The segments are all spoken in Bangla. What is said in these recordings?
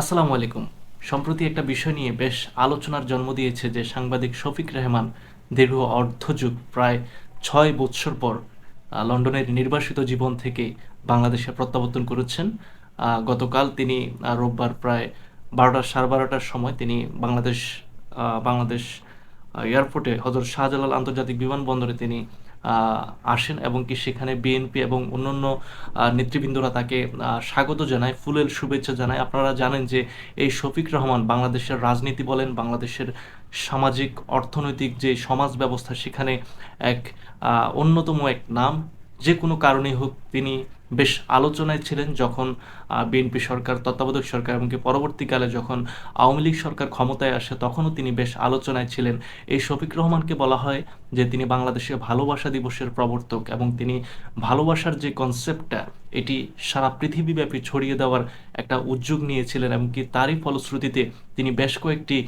আসসালামু আলাইকুম। সম্প্রতি একটা বিষয় নিয়ে বেশ আলোচনার জন্ম দিয়েছে যে সাংবাদিক শফিক রেহমান দীর্ঘ অর্ধযুগ, প্রায় ছয় বৎসর পর লন্ডনের নির্বাসিত জীবন থেকে বাংলাদেশে প্রত্যাবর্তন করেছেন। গতকাল তিনি রোববার প্রায় বারোটা, সাড়ে বারোটার সময় তিনি বাংলাদেশ বাংলাদেশ এয়ারপোর্টে হজরত শাহজালাল আন্তর্জাতিক বিমানবন্দরে তিনি আসেন এবং কি সেখানে বিএনপি এবং অন্যান্য নেতৃবৃন্দরা তাকে স্বাগত জানায় ফুলেল শুভেচ্ছা জানায়। আপনারা জানেন যে এই শফিক রহমান বাংলাদেশের রাজনীতি বলেন, বাংলাদেশের সামাজিক, অর্থনৈতিক যে সমাজ ব্যবস্থা, সেখানে এক অন্যতম এক নাম। যে কোনো কারণেই হোক তিনি বেশ আলোচনায় ছিলেন যখন বিএনপি সরকার, তত্ত্বাবধায়ক সরকার এমনকি পরবর্তীকালে যখন আওয়ামী লীগ সরকার ক্ষমতায় আসে তখনও তিনি বেশ আলোচনায় ছিলেন। এই শফিক রহমানকে বলা হয় যে তিনি বাংলাদেশে ভালোবাসা দিবসের প্রবর্তক এবং তিনি ভালোবাসার যে কনসেপ্টটা এটি সারা পৃথিবীব্যাপী ছড়িয়ে দেওয়ার একটা উদ্যোগ নিয়েছিলেন এমনকি তারই ফলশ্রুতিতে তিনি বেশ কয়েকটি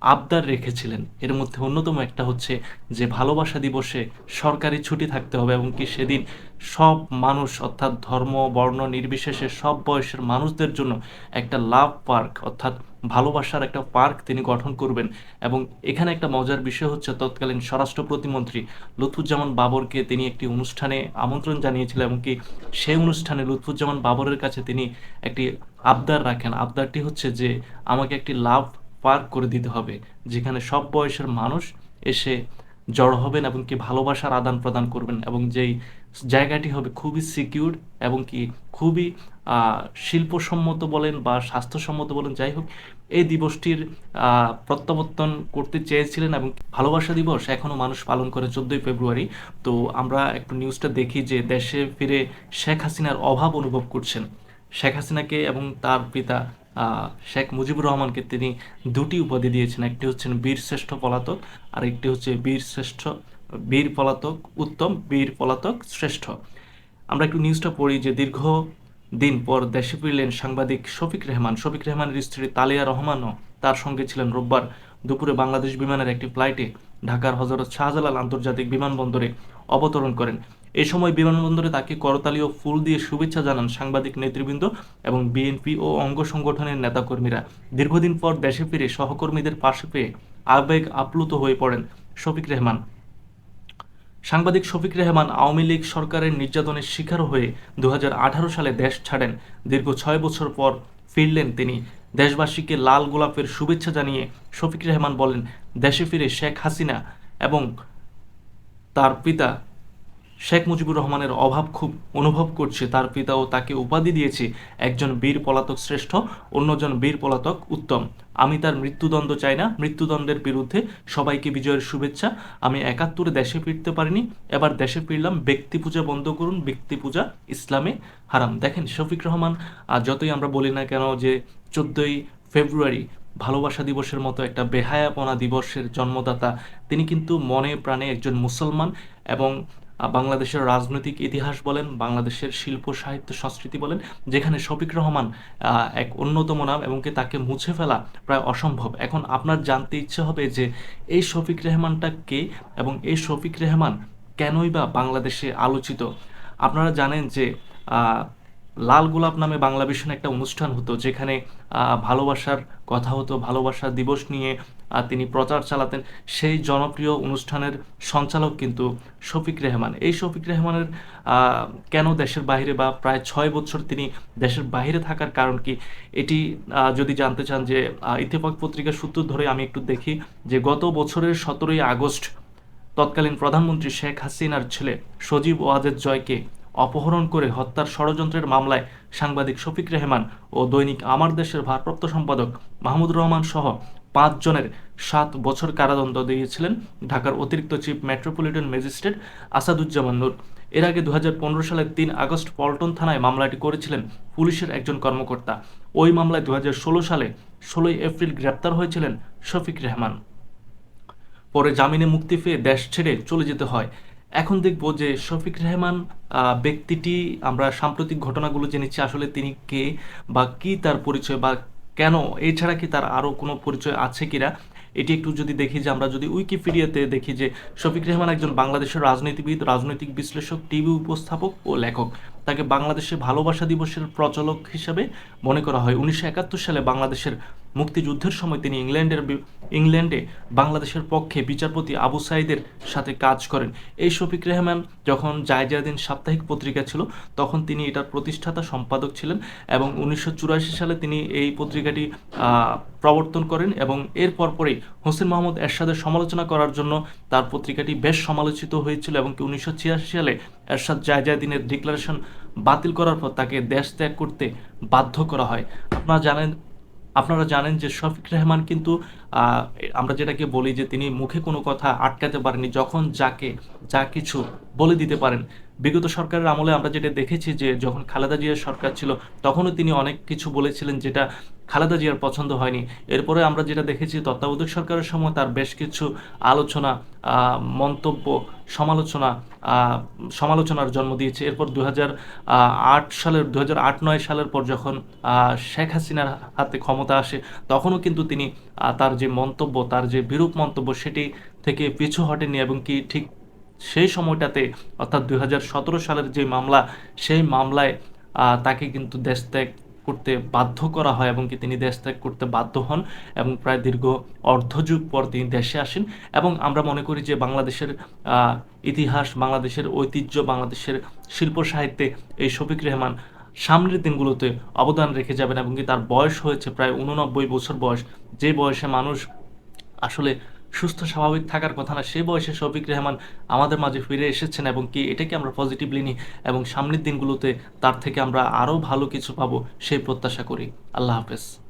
আবদার রেখেছিলেন। এর মধ্যে অন্যতম একটা হচ্ছে যে ভালোবাসা দিবসে সরকারি ছুটি থাকতে হবে এবং কি সেদিন সব মানুষ, অর্থাৎ ধর্ম, বর্ণ, নির্বিশেষে সব বয়সের মানুষদের জন্য একটা লাভ পার্ক, অর্থাৎ ভালোবাসার একটা পার্ক তিনি গঠন করবেন। এবং এখানে একটা মজার বিষয় হচ্ছে, তৎকালীন স্বরাষ্ট্র প্রতিমন্ত্রী লুৎফুজ্জামান বাবরকে তিনি একটি অনুষ্ঠানে আমন্ত্রণ জানিয়েছিলেন এমনকি সেই অনুষ্ঠানে লুৎফুজ্জামান বাবরের কাছে তিনি একটি আবদার রাখেন। আবদারটি হচ্ছে যে, আমাকে একটি লাভ পার্ক করে দিতে হবে, যেখানে সব বয়সের মানুষ এসে জড়ো হবেন এবং কি ভালোবাসার আদান প্রদান করবেন এবং যেই জায়গাটি হবে খুবই সিকিউর এবং কি খুবই শিল্পসম্মত বলেন বা স্বাস্থ্যসম্মত বলেন, যাই হোক, এই দিবসটির প্রত্যাবর্তন করতে চেয়েছিলেন এবং ভালোবাসা দিবস এখনও মানুষ পালন করে চোদ্দোই ফেব্রুয়ারি। তো আমরা একটু নিউজটা দেখি যে দেশে ফিরে শেখ হাসিনার অভাব অনুভব করছেন। শেখ হাসিনাকে এবং তার পিতা শেখ মুজিবুর রহমানকে তিনি দুটি উপাধি দিয়েছেন। একটি হচ্ছেন বীর শ্রেষ্ঠ পলাতক আর একটি হচ্ছে বীর শ্রেষ্ঠ, বীর পলাতক উত্তম, বীর পলাতক শ্রেষ্ঠ। আমরা একটু নিউজটা পড়ি যে দীর্ঘ দিন পর দেশে ফিরলেন সাংবাদিক শফিক রেহমান। শফিক রেহমানের স্ত্রী তালিয়া রহমানও তার সঙ্গে ছিলেন। রোববার দুপুরে বাংলাদেশ বিমানের একটি ফ্লাইটে ঢাকার হজরত শাহজালাল আন্তর্জাতিক বিমানবন্দরে অবতরণ করেন। এ সময় বিমানবন্দরে তাকে করতালি ও ফুল দিয়ে শুভেচ্ছা জানান সাংবাদিক নেতৃবৃন্দ এবং বিএনপি ও অঙ্গ সংগঠনের নেতাকর্মীরা। দীর্ঘদিন পর দেশে ফিরে সহকর্মীদের পাশে পেয়ে আবেগ আপ্লুত হয়ে পড়েন শফিক রেহমান। সাংবাদিক শফিক রেহমান আওয়ামী লীগ সরকারের নির্যাতনের শিকার হয়ে দু হাজার আঠারো সালে দেশ ছাড়েন। দীর্ঘ ছয় বছর পর ফিরলেন তিনি। দেশবাসীকে লাল গোলাপের শুভেচ্ছা জানিয়ে শফিক রেহমান বলেন, দেশে ফিরে শেখ হাসিনা এবং তার পিতা শেখ মুজিবুর রহমানের অভাব খুব অনুভব করছে। তার পিতাও তাকে উপাধি দিয়েছে একজন বীর পলাতক শ্রেষ্ঠ, অন্যজন বীর পলাতক উত্তম। আমি তার মৃত্যুদণ্ড চাই না। মৃত্যুদণ্ডের বিরুদ্ধে সবাইকে বিজয়ের শুভেচ্ছা। আমি একাত্তরে দেশে ফিরতে পারিনি। এবার দেশে ফিরলাম, ব্যক্তি পূজা বন্ধ করুন, ব্যক্তি পূজা ইসলামে হারাম। দেখেন, শফিক রহমান, আর যতই আমরা বলি না কেন যে চোদ্দোই ফেব্রুয়ারি ভালোবাসা দিবসের মতো একটা বেহায়াপনা দিবসের জন্মদাতা, তিনি কিন্তু মনে প্রাণে একজন মুসলমান এবং বাংলাদেশের রাজনৈতিক ইতিহাস বলেন, বাংলাদেশের শিল্প, সাহিত্য, সংস্কৃতি বলেন, যেখানে শফিক রহমান এক অন্যতম নাম এবং কি তাকে মুছে ফেলা প্রায় অসম্ভব। এখন আপনার জানতে ইচ্ছে হবে যে, এই শফিক রেহমানটা কে এবং এই শফিক রেহমান কেনই বা বাংলাদেশে আলোচিত? আপনারা জানেন যে লাল গোলাপ নামে বাংলা ভিশনে একটা অনুষ্ঠান হতো, যেখানে ভালোবাসার কথা হতো ভালোবাসা দিবস নিয়ে আহ, তিনি প্রচার চালাতেন। সেই জনপ্রিয় অনুষ্ঠানের সঞ্চালক কিন্তু শফিক রেহমান। এই শফিক রেহমানের কেন দেশের বাইরে বা প্রায় ছয় বছর তিনি দেশের বাইরে থাকার কারণ কি? এটি যদি জানতে চান যে ইত্তেফাক পত্রিকার সূত্র ধরে আমি একটু দেখি যে গত বছরের সতেরোই আগস্ট তৎকালীন প্রধানমন্ত্রী শেখ হাসিনার ছেলে সজীব ওয়াজেদ জয়কে অপহরণ করে হত্যার ষড়যন্ত্রের মামলায় সাংবাদিক শফিক রেহমান ও দৈনিক আমার দেশের ভারপ্রাপ্ত সম্পাদক মাহমুদুর রহমান সহ পাঁচজনের সাত বছর কারাদণ্ড দিয়েছিলেন ঢাকার অতিরিক্ত chief metropolitan magistrate Asaduzzaman Noor. এর আগে দু সালের তিন আগস্ট পল্টন থানায় মামলাটি করেছিলেন পুলিশের একজন কর্মকর্তা। ওই মামলায় দু সালে ষোলোই এপ্রিল গ্রেপ্তার হয়েছিলেন শফিক রেহমান। পরে জামিনে মুক্তি পেয়ে দেশ ছেড়ে চলে যেতে হয়। এখন দেখব যে শফিক রেহমান ব্যক্তিটি, আমরা সাম্প্রতিক ঘটনাগুলো জেনেছি, আসলে তিনি কে বা কি তার পরিচয় বা কেন? এছাড়া কি তার আরও কোনো পরিচয় আছে কিনা? এটি একটু যদি দেখি যে আমরা যদি উইকিপিডিয়াতে দেখি যে শফিক রেহমান একজন বাংলাদেশের রাজনীতিবিদ, রাজনৈতিক বিশ্লেষক, টিভি উপস্থাপক ও লেখক। তাকে বাংলাদেশে ভালোবাসা দিবসের প্রচলক হিসাবে মনে করা হয়। উনিশশো একাত্তর সালে বাংলাদেশের মুক্তিযুদ্ধের সময় তিনি ইংল্যান্ডের ইংল্যান্ডে বাংলাদেশের পক্ষে বিচারপতি আবু সাইদের সাথে কাজ করেন। এই শফিক রেহমান যখন জায়জাদিন সাপ্তাহিক পত্রিকা ছিল, তখন তিনি এটার প্রতিষ্ঠাতা সম্পাদক ছিলেন এবং উনিশশো চুরাশি সালে তিনি এই পত্রিকাটি প্রবর্তন করেন এবং এর পরপরই হোসেন মোহাম্মদ এরশাদের সমালোচনা করার জন্য তার পত্রিকাটি বেশ সমালোচিত হয়েছিল এবং কি উনিশশো সালে এরশাদ জায়জাদিনের ডিক্লারেশন বাতিল করার পর তাকে দেশ ত্যাগ করতে বাধ্য করা হয়। আপনারা জানেন আপনারা জানেন যে শফিক রেহমান কিন্তু আমরা যেটাকে বলি যে তিনি মুখে কোনো কথা আটকাতে পারেনি যখন যাকে যা কিছু বলে দিতে পারেন বিগত সরকারের আমলে আমরা যেটা দেখেছি যে যখন খালেদা জিয়ার সরকার ছিল, তখনও তিনি অনেক কিছু বলেছিলেন যেটা খালেদা জিয়ার পছন্দ হয়নি। এরপরে আমরা যেটা দেখেছি, তত্ত্বাবধায়ক সরকারের সময় তার বেশ কিছু আলোচনা মন্তব্য, সমালোচনা সমালোচনার জন্ম দিয়েছে। এরপর দু সালের দু নয় সালের পর যখন শেখ হাসিনার হাতে ক্ষমতা আসে, তখনও কিন্তু তিনি তার যে মন্তব্য, তার যে বিরূপ মন্তব্য, সেটি থেকে পিছু হটেনি এবং কি ঠিক সেই সময়টাতে, অর্থাৎ দুই হাজার সতেরো সালের যে মামলা, সেই মামলায় তাকে কিন্তু দেশ ত্যাগ করতে বাধ্য করা হয় এবং কি তিনি দেশ ত্যাগ করতে বাধ্য হন এবং প্রায় দীর্ঘ অর্ধযুগ পর তিনি দেশে আসেন এবং আমরা মনে করি যে বাংলাদেশের ইতিহাস, বাংলাদেশের ঐতিহ্য, বাংলাদেশের শিল্প সাহিত্যে এই শফিক রেহমান সামনের দিনগুলোতে অবদান রেখে যাবেন এবং কি তার বয়স হয়েছে প্রায় উননব্বই বছর বয়স। যে বয়সে মানুষ আসলে সুস্থ, স্বাভাবিক থাকার কথা না সেই বয়সে শফিক রেহমান আমাদের মাঝে ফিরে এসেছেন এবং কি এটাকে আমরা পজিটিভলি নিই এবং সামনের দিনগুলোতে তার থেকে আমরা আরও ভালো কিছু পাবো সেই প্রত্যাশা করি। আল্লাহ হাফেজ।